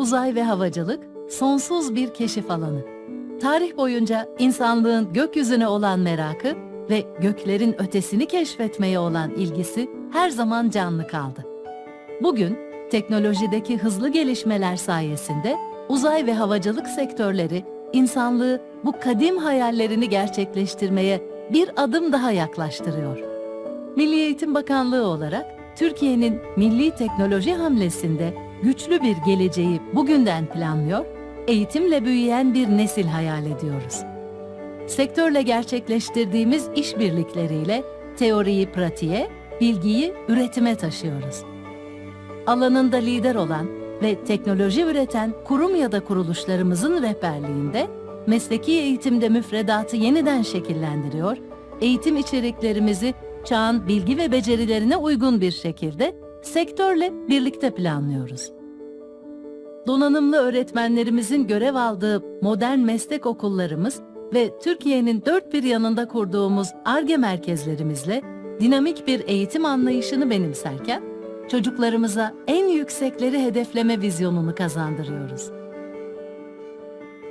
Uzay ve havacılık sonsuz bir keşif alanı. Tarih boyunca insanlığın gökyüzüne olan merakı ve göklerin ötesini keşfetmeye olan ilgisi her zaman canlı kaldı. Bugün teknolojideki hızlı gelişmeler sayesinde uzay ve havacılık sektörleri insanlığı bu kadim hayallerini gerçekleştirmeye bir adım daha yaklaştırıyor. Milli Eğitim Bakanlığı olarak Türkiye'nin milli teknoloji hamlesinde güçlü bir geleceği bugünden planlıyor, eğitimle büyüyen bir nesil hayal ediyoruz. Sektörle gerçekleştirdiğimiz işbirlikleriyle teoriyi pratiğe, bilgiyi üretime taşıyoruz. Alanında lider olan ve teknoloji üreten kurum ya da kuruluşlarımızın rehberliğinde mesleki eğitimde müfredatı yeniden şekillendiriyor, eğitim içeriklerimizi çağın bilgi ve becerilerine uygun bir şekilde sektörle birlikte planlıyoruz. Donanımlı öğretmenlerimizin görev aldığı modern meslek okullarımız ve Türkiye'nin dört bir yanında kurduğumuz ARGE merkezlerimizle dinamik bir eğitim anlayışını benimserken, çocuklarımıza en yüksekleri hedefleme vizyonunu kazandırıyoruz.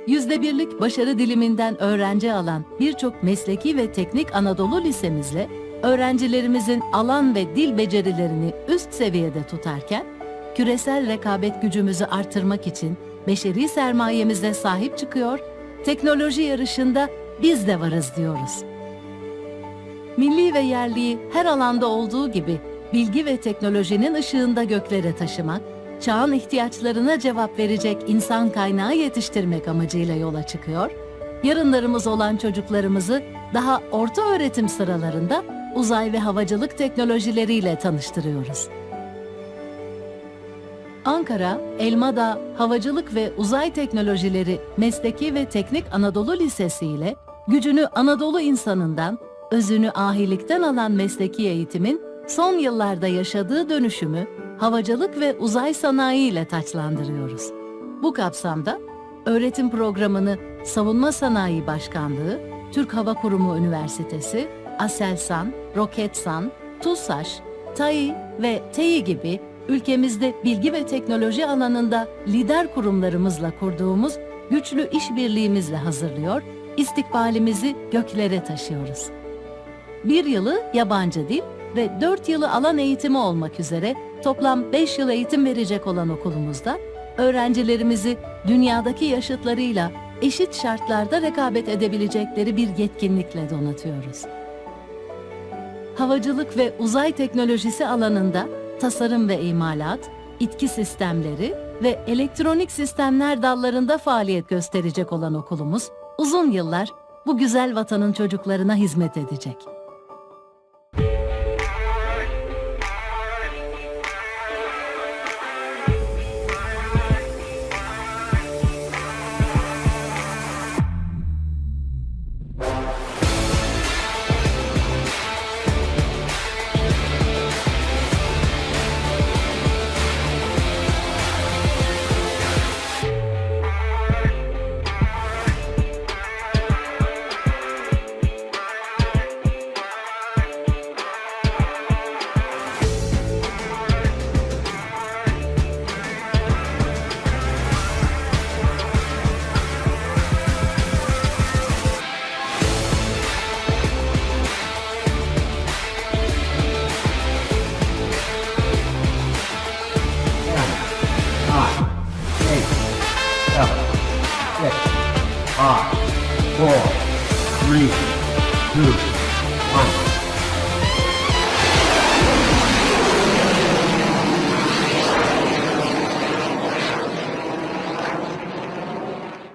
Yüzde birlik başarı diliminden öğrenci alan birçok mesleki ve teknik Anadolu lisemizle öğrencilerimizin alan ve dil becerilerini üst seviyede tutarken, küresel rekabet gücümüzü artırmak için beşeri sermayemize sahip çıkıyor, teknoloji yarışında biz de varız diyoruz. Milli ve yerliyi her alanda olduğu gibi bilgi ve teknolojinin ışığında göklere taşımak, çağın ihtiyaçlarına cevap verecek insan kaynağı yetiştirmek amacıyla yola çıkıyor, yarınlarımız olan çocuklarımızı daha orta öğretim sıralarında uzay ve havacılık teknolojileriyle tanıştırıyoruz. Ankara, Elmadağ Havacılık ve Uzay Teknolojileri Mesleki ve Teknik Anadolu Lisesi ile gücünü Anadolu insanından, özünü ahilikten alan mesleki eğitimin son yıllarda yaşadığı dönüşümü havacılık ve uzay sanayi ile taçlandırıyoruz. Bu kapsamda öğretim programını Savunma Sanayi Başkanlığı, Türk Hava Kurumu Üniversitesi, Aselsan, Roketsan, TUSAŞ, TAİ ve TEİ gibi ülkemizde bilgi ve teknoloji alanında lider kurumlarımızla kurduğumuz güçlü işbirliğimizle hazırlıyor, istikbalimizi göklere taşıyoruz. Bir yılı yabancı dil ve dört yılı alan eğitimi olmak üzere toplam beş yıl eğitim verecek olan okulumuzda öğrencilerimizi dünyadaki yaşıtlarıyla eşit şartlarda rekabet edebilecekleri bir yetkinlikle donatıyoruz. Havacılık ve uzay teknolojisi alanında tasarım ve imalat, itki sistemleri ve elektronik sistemler dallarında faaliyet gösterecek olan okulumuz uzun yıllar bu güzel vatanın çocuklarına hizmet edecek. six, five, four, three, two, one.